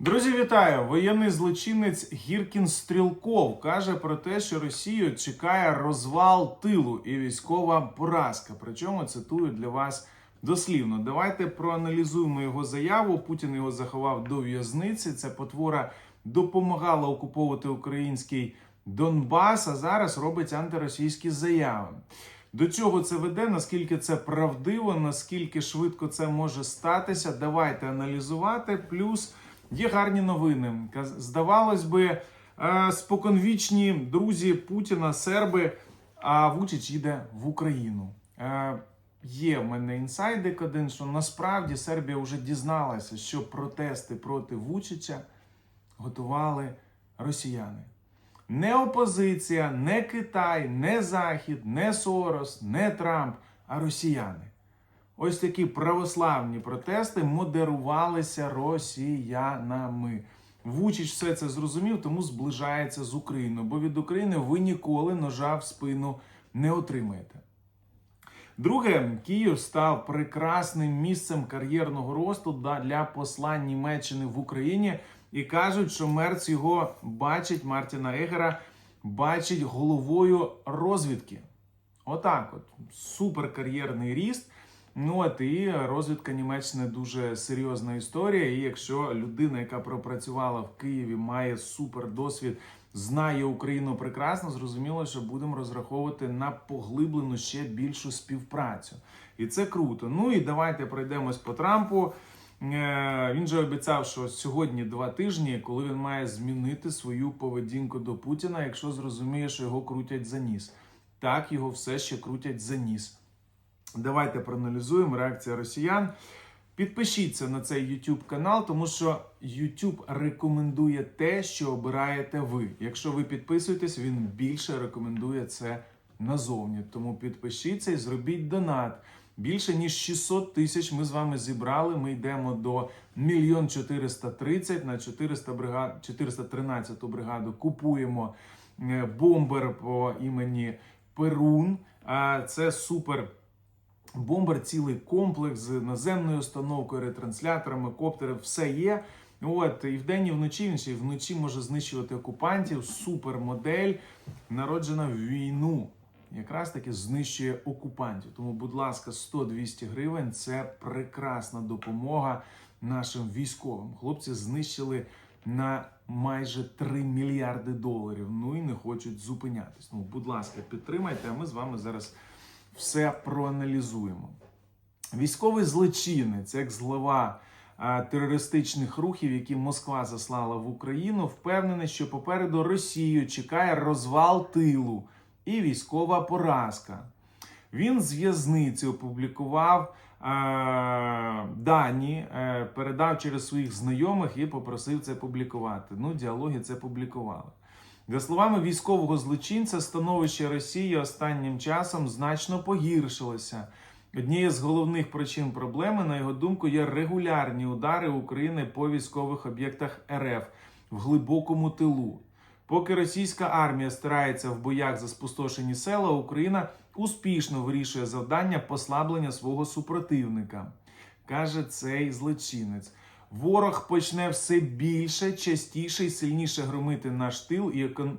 Друзі, вітаю! Воєнний злочинець Гіркін Стрілков каже про те, що Росію чекає розвал тилу і військова поразка. Причому цитую для вас дослівно. Давайте проаналізуємо його заяву. Путін його заховав до в'язниці. Ця потвора допомагала окуповувати український Донбас, а зараз робить антиросійські заяви. До чого це веде? Наскільки це правдиво, наскільки швидко це може статися? Давайте аналізувати. Плюс є гарні новини. Здавалось би, е, споконвічні друзі Путіна, серби, а Вучич їде в Україну. Е, Є в мене інсайдик один, що насправді Сербія вже дізналася, що протести проти Вучича готували росіяни. Не опозиція, не Китай, не Захід, не Сорос, не Трамп, а росіяни. Ось такі православні протести модерувалися росіянами. Вучич все це зрозумів, тому зближається з Україною. Бо від України ви ніколи ножа в спину не отримаєте. Друге, Київ став прекрасним місцем кар'єрного росту для послань Німеччини в Україні. І кажуть, що Мерц його бачить, Мартіна Егера бачить головою розвідки. Отак, от суперкар'єрний ріст. Ну от і розвідка Німеччини дуже серйозна історія. І якщо людина, яка пропрацювала в Києві, має супер досвід, знає Україну прекрасно, зрозуміло, що будемо розраховувати на поглиблену ще більшу співпрацю. І це круто. Ну і давайте пройдемось по Трампу. Е, Він же обіцяв, що сьогодні два тижні, коли він має змінити свою поведінку до Путіна, якщо зрозуміє, що його крутять за ніс. Так, його все ще крутять за ніс. Давайте проаналізуємо реакція росіян. Підпишіться на цей YouTube канал, тому що YouTube рекомендує те, що обираєте ви. Якщо ви підписуєтесь, він більше рекомендує це назовні. Тому підпишіться і зробіть донат. Більше ніж 600 тисяч ми з вами зібрали. Ми йдемо до 1 430 на 400 бригад, 413 бригаду. Купуємо е, бомбер по імені Перун. Це супер бомбер, цілий комплекс з наземною установкою, ретрансляторами, коптером, все є. От, і вдень, і вночі він ще й вночі може знищувати окупантів. Супер модель, народжена в війну. Якраз таки знищує окупантів. Тому, будь ласка, 100-200 гривень це прекрасна допомога нашим військовим. Хлопці знищили на майже 3 мільярди доларів. Ну і не хочуть зупинятись. Ну, будь ласка, підтримайте, а ми з вами зараз все проаналізуємо. Військовий злочинець, екс-глава е, терористичних рухів, які Москва заслала в Україну, впевнений, що попереду Росію чекає розвал тилу і військова поразка. Він з в'язниці опублікував е, дані, е, передав через своїх знайомих і попросив це публікувати. Ну, діалоги це публікували. За словами військового злочинця, становище Росії останнім часом значно погіршилося. Однією з головних причин проблеми, на його думку, є регулярні удари України по військових об'єктах РФ в глибокому тилу. Поки російська армія старається в боях за спустошені села, Україна успішно вирішує завдання послаблення свого супротивника, каже цей злочинець. Ворог почне все більше, частіше і сильніше громити наш тил і екон-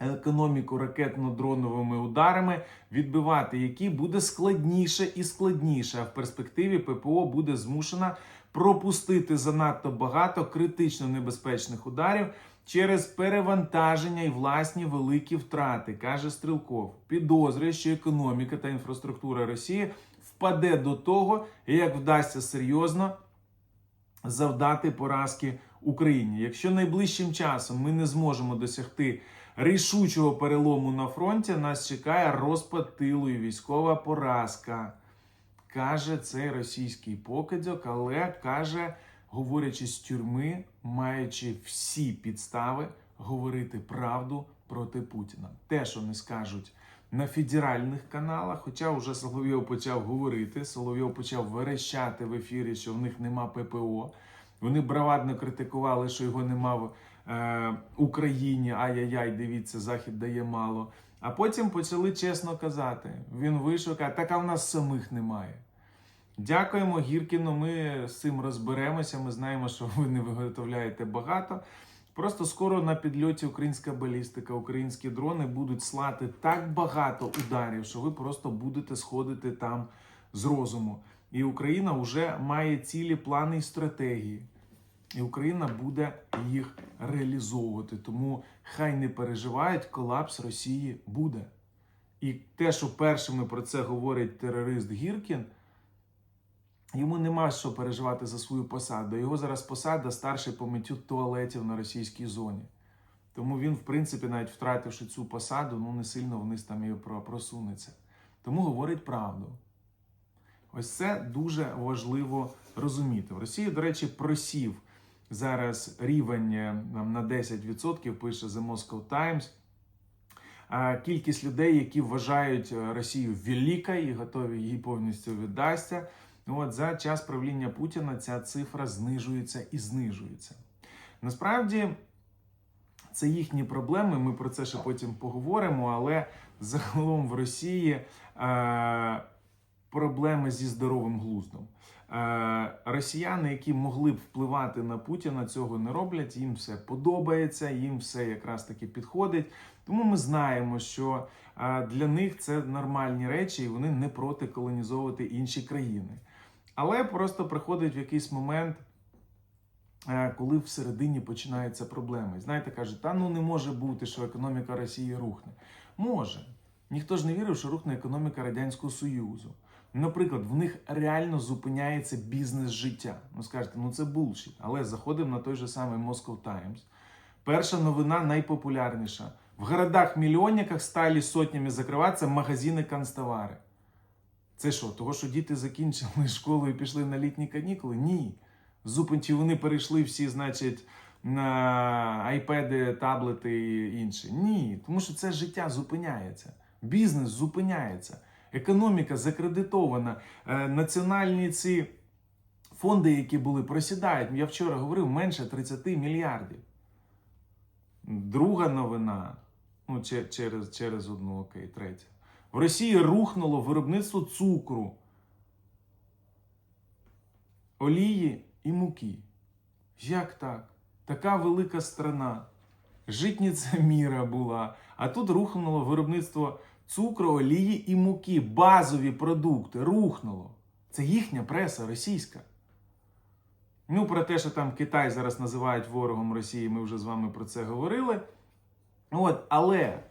економіку ракетно-дроновими ударами, відбивати які буде складніше і складніше. А в перспективі ППО буде змушена пропустити занадто багато критично небезпечних ударів через перевантаження і власні великі втрати, каже Стрілков. Підозрює, що економіка та інфраструктура Росії впаде до того, як вдасться серйозно завдати поразки Україні. Якщо найближчим часом ми не зможемо досягти рішучого перелому на фронті, нас чекає розпад тилу і військова поразка. Каже цей російський покидьок, але каже, говорячи з тюрми, маючи всі підстави говорити правду проти Путіна. Те, що не скажуть на федеральних каналах, хоча вже Соловйов почав говорити, Соловйов почав верещати в ефірі, що в них нема ППО. Вони бравадно критикували, що його нема в е, Україні. Ай-яй-яй, дивіться, Захід дає мало. А потім почали чесно казати. Він вийшов, каже, так а в нас самих немає. Дякуємо Гіркіну. Ми з цим розберемося. Ми знаємо, що ви не виготовляєте багато. Просто скоро на підльоті українська балістика, українські дрони будуть слати так багато ударів, що ви просто будете сходити там з розуму. І Україна вже має цілі плани і стратегії. І Україна буде їх реалізовувати. Тому хай не переживають, колапс Росії буде. І те, що першими про це говорить терорист Гіркін, йому нема що переживати за свою посаду. Його зараз посада старший по миттю туалетів на російській зоні. Тому він, в принципі, навіть втративши цю посаду, ну не сильно вниз там і просунеться. Тому говорить правду. Ось це дуже важливо розуміти. В Росії, до речі, просів зараз рівень е, на 10%, пише The Moscow Times. Кількість людей, які вважають е, Росію велика і готові її повністю віддасться. От за час правління Путіна ця цифра знижується і знижується. Насправді це їхні проблеми. Ми про це ще потім поговоримо. Але загалом в Росії е, проблеми зі здоровим глуздом. Е, росіяни, які могли б впливати на Путіна, цього не роблять. Їм все подобається, їм все якраз таки підходить. Тому ми знаємо, що е, для них це нормальні речі, і вони не проти колонізовувати інші країни. Але просто приходить в якийсь момент, е, коли всередині починаються проблеми. І Знаєте, кажуть, та ну не може бути, що економіка Росії рухне. Може. Ніхто ж не вірив, що рухне економіка Радянського Союзу. Наприклад, в них реально зупиняється бізнес життя. Ну скажете, ну це булшіт. Але заходимо на той же самий Moscow Times. Перша новина найпопулярніша. В городах-мільйонниках стали сотнями закриватися магазини канцтовари. Це що, того, що діти закінчили школу і пішли на літні канікули? Ні. Зупин, чи вони перейшли всі, значить, на айпеди, таблети і інше? Ні. Тому що це життя зупиняється. Бізнес зупиняється. Економіка закредитована. Е, національні ці фонди, які були, просідають. Я вчора говорив, менше 30 мільярдів. Друга новина. Ну, через, через одну, окей, третя. В Росії рухнуло виробництво цукру, олії і муки. Як так? Така велика страна. Житниця міра була. А тут рухнуло виробництво цукру, олії і муки. Базові продукти. Рухнуло. Це їхня преса російська. Ну, про те, що там Китай зараз називають ворогом Росії, ми вже з вами про це говорили. От, але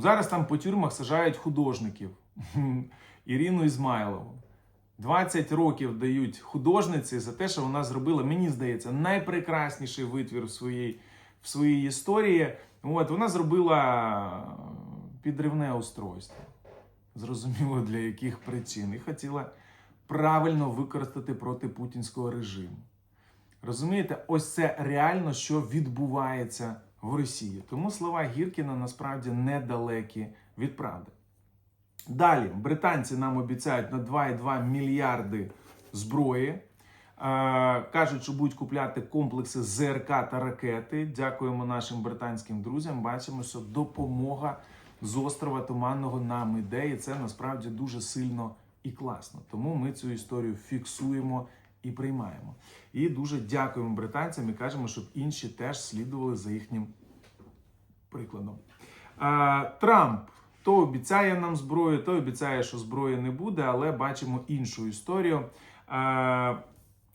зараз там по тюрмах сажають художників Ірину Ізмайлову. 20 років дають художниці за те, що вона зробила, мені здається, найпрекрасніший витвір в своїй, в своїй історії. От, вона зробила підривне устройство. Зрозуміло, для яких причин. І хотіла правильно використати проти путінського режиму. Розумієте, ось це реально, що відбувається в Росії. Тому слова Гіркіна насправді недалекі від правди. Далі, британці нам обіцяють на 2,2 мільярди зброї. Е, кажуть, що будуть купляти комплекси ЗРК та ракети. Дякуємо нашим британським друзям. Бачимо, що допомога з острова Туманного нам іде, і це насправді дуже сильно і класно. Тому ми цю історію фіксуємо і приймаємо. І дуже дякуємо британцям і кажемо, щоб інші теж слідували за їхнім прикладом. Трамп то обіцяє нам зброю, то обіцяє, що зброї не буде, але бачимо іншу історію.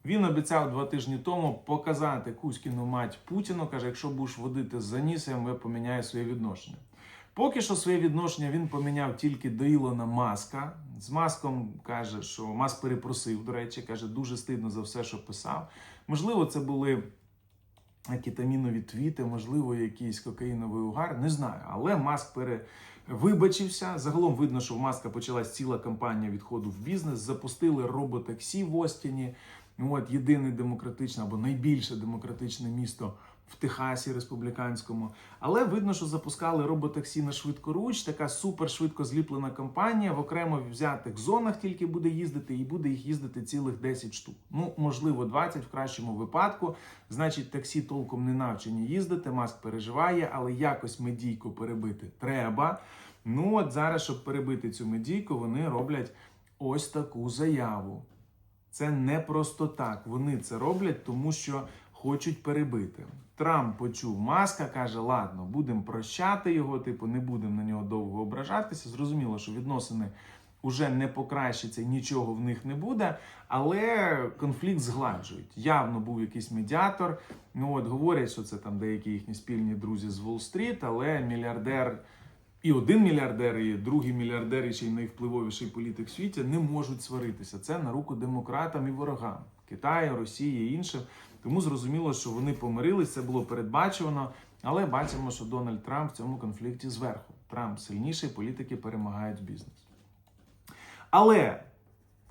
Він обіцяв два тижні тому показати Кузькіну мать Путіну. Каже, якщо будеш водити за нісом, я поміняю своє відношення. Поки що своє відношення він поміняв тільки до Ілона Маска. З Маском каже, що Маск перепросив, до речі, каже, дуже стидно за все, що писав. Можливо, це були кетамінові твіти, можливо, якийсь кокаїновий угар, не знаю. Але Маск пере... вибачився. Загалом видно, що в Маска почалась ціла кампанія відходу в бізнес. Запустили роботаксі в Остіні. От єдине демократичне або найбільше демократичне місто в Техасі республіканському. Але видно, що запускали роботаксі на швидкоруч, така супер швидко зліплена компанія. В окремо взятих зонах тільки буде їздити, і буде їх їздити цілих 10 штук. Ну, можливо, 20 в кращому випадку. Значить, таксі толком не навчені їздити. Маск переживає, але якось медійку перебити треба. Ну от зараз, щоб перебити цю медійку, вони роблять ось таку заяву. Це не просто так. Вони це роблять, тому що хочуть перебити. Трамп почув маска, каже: ладно, будемо прощати його, типу, не будемо на нього довго ображатися. Зрозуміло, що відносини вже не покращаться, нічого в них не буде, але конфлікт згладжують. Явно був якийсь медіатор. Ну от говорять, що це там деякі їхні спільні друзі з Уолл-стріт, але мільярдер. І один мільярдер, і другий мільярдер, і ще й найвпливовіший політик в світі не можуть сваритися. Це на руку демократам і ворогам Китаю, Росії і іншим. Тому зрозуміло, що вони помирились, це було передбачено. Але бачимо, що Дональд Трамп в цьому конфлікті зверху. Трамп сильніший, політики перемагають бізнес. Але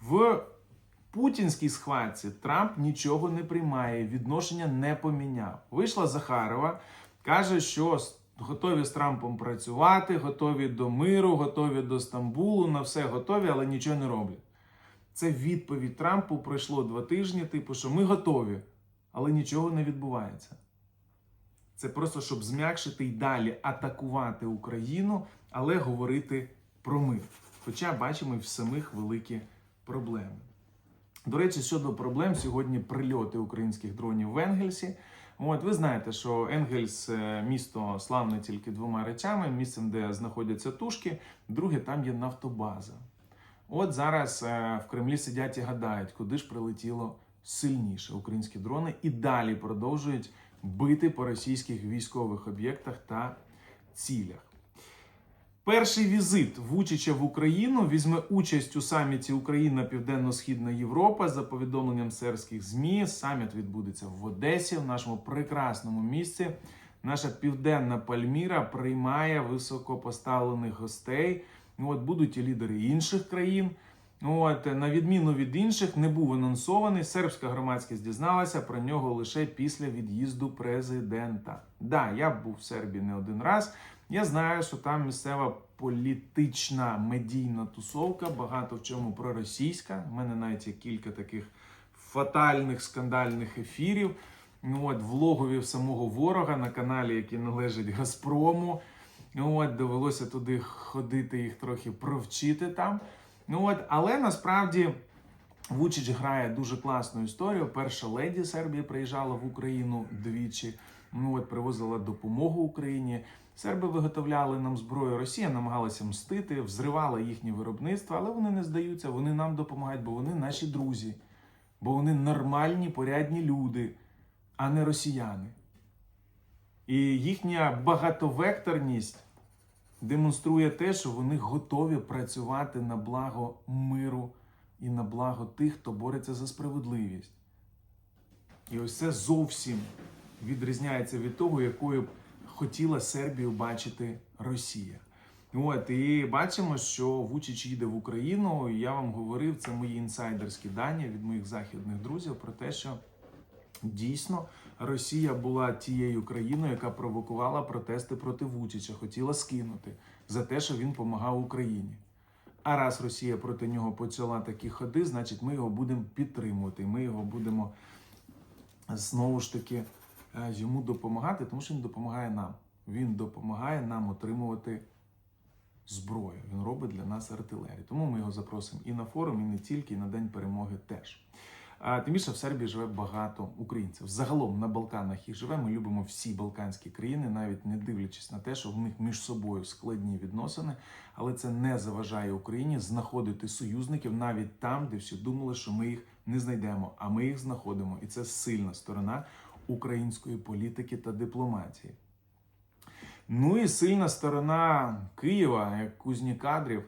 в путінській схватці Трамп нічого не приймає, відношення не поміняв. Вийшла Захарова, каже, що готові з Трампом працювати, готові до миру, готові до Стамбулу, на все готові, але нічого не роблять. Це відповідь Трампу пройшло два тижні, типу, що ми готові, але нічого не відбувається. Це просто щоб зм'якшити і далі атакувати Україну, але говорити про мир. Хоча бачимо в самих великі проблеми. До речі, щодо проблем, сьогодні прильоти українських дронів в Енгельсі. От ви знаєте, що Енгельс е, місто славне тільки двома речами: місцем, де знаходяться тушки, друге там є нафтобаза. От зараз е, в Кремлі сидять і гадають, куди ж прилетіло сильніше українські дрони, і далі продовжують бити по російських військових об'єктах та цілях. Перший візит Вучича в Україну візьме участь у саміті Україна Південно-Східна Європа за повідомленням сербських змі. Саміт відбудеться в Одесі, в нашому прекрасному місці. Наша південна Пальміра приймає високопоставлених гостей. От будуть і лідери інших країн. От на відміну від інших, не був анонсований. Сербська громадськість дізналася про нього лише після від'їзду президента. Да, я був в Сербії не один раз. Я знаю, що там місцева політична медійна тусовка, багато в чому проросійська. У мене навіть є кілька таких фатальних скандальних ефірів. От, влоговів самого ворога на каналі, який належить Газпрому. От, довелося туди ходити, їх трохи провчити там. Ну от, але насправді Вучич грає дуже класну історію. Перша леді Сербії приїжджала в Україну двічі. Ну от привозила допомогу Україні. Серби виготовляли нам зброю. Росія намагалася мстити, взривала їхнє виробництво, але вони не здаються. Вони нам допомагають, бо вони наші друзі, бо вони нормальні, порядні люди, а не росіяни. І їхня багатовекторність демонструє те, що вони готові працювати на благо миру і на благо тих, хто бореться за справедливість. І ось це зовсім відрізняється від того, якою б хотіла Сербію бачити Росія. От і бачимо, що Вучич їде в Україну. Я вам говорив, це мої інсайдерські дані від моїх західних друзів про те, що дійсно Росія була тією країною, яка провокувала протести проти Вучича, хотіла скинути за те, що він допомагав Україні. А раз Росія проти нього почала такі ходи, значить ми його будемо підтримувати. Ми його будемо знову ж таки е, йому допомагати, тому що він допомагає нам. Він допомагає нам отримувати зброю. Він робить для нас артилерію. Тому ми його запросимо і на форум, і не тільки, і на День перемоги теж. Тим більше в Сербії живе багато українців. Загалом на Балканах їх живе. Ми любимо всі балканські країни, навіть не дивлячись на те, що в них між собою складні відносини, але це не заважає Україні знаходити союзників навіть там, де всі думали, що ми їх не знайдемо. А ми їх знаходимо, і це сильна сторона української політики та дипломатії. Ну і сильна сторона Києва, як кузні кадрів.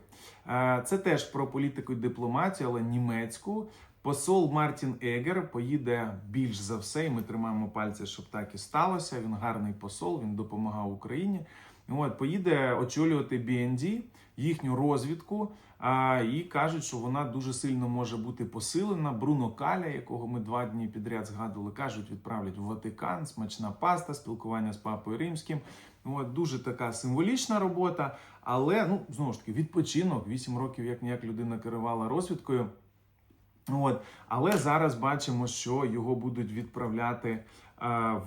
Це теж про політику і дипломатію, але німецьку. Посол Мартін Егер поїде більш за все, і ми тримаємо пальці, щоб так і сталося. Він гарний посол, він допомагав Україні. От поїде очолювати BND, їхню розвідку. А, і кажуть, що вона дуже сильно може бути посилена. Бруно Каля, якого ми два дні підряд згадували, кажуть, відправлять в Ватикан, смачна паста, спілкування з папою римським. От дуже така символічна робота, але ну знову ж таки відпочинок. Вісім років як ніяк людина керувала розвідкою. От, але зараз бачимо, що його будуть відправляти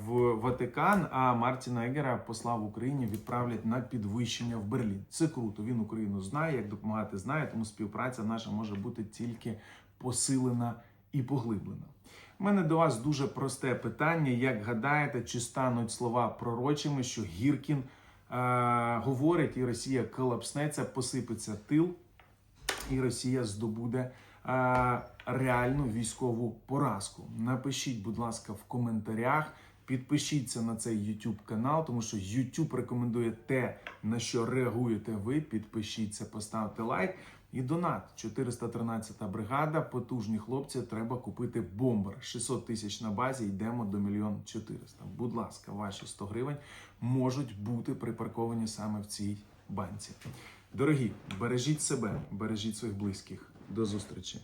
в Ватикан, а Мартіна Егера, посла в Україні, відправлять на підвищення в Берлін. Це круто. Він Україну знає, як допомагати знає, тому співпраця наша може бути тільки посилена і поглиблена. У мене до вас дуже просте питання. Як гадаєте, чи стануть слова пророчими, що Гіркін е- говорить, і Росія колапснеться, посипеться тил, і Росія здобуде е- реальну військову поразку? Напишіть, будь ласка, в коментарях. Підпишіться на цей YouTube канал, тому що YouTube рекомендує те, на що реагуєте ви. Підпишіться, поставте лайк. І донат 413 бригада. Потужні хлопці. Треба купити бомбер. 600 тисяч на базі. Йдемо до мільйон 400. Будь ласка, ваші 100 гривень можуть бути припарковані саме в цій банці. Дорогі, бережіть себе, бережіть своїх близьких. До зустрічі.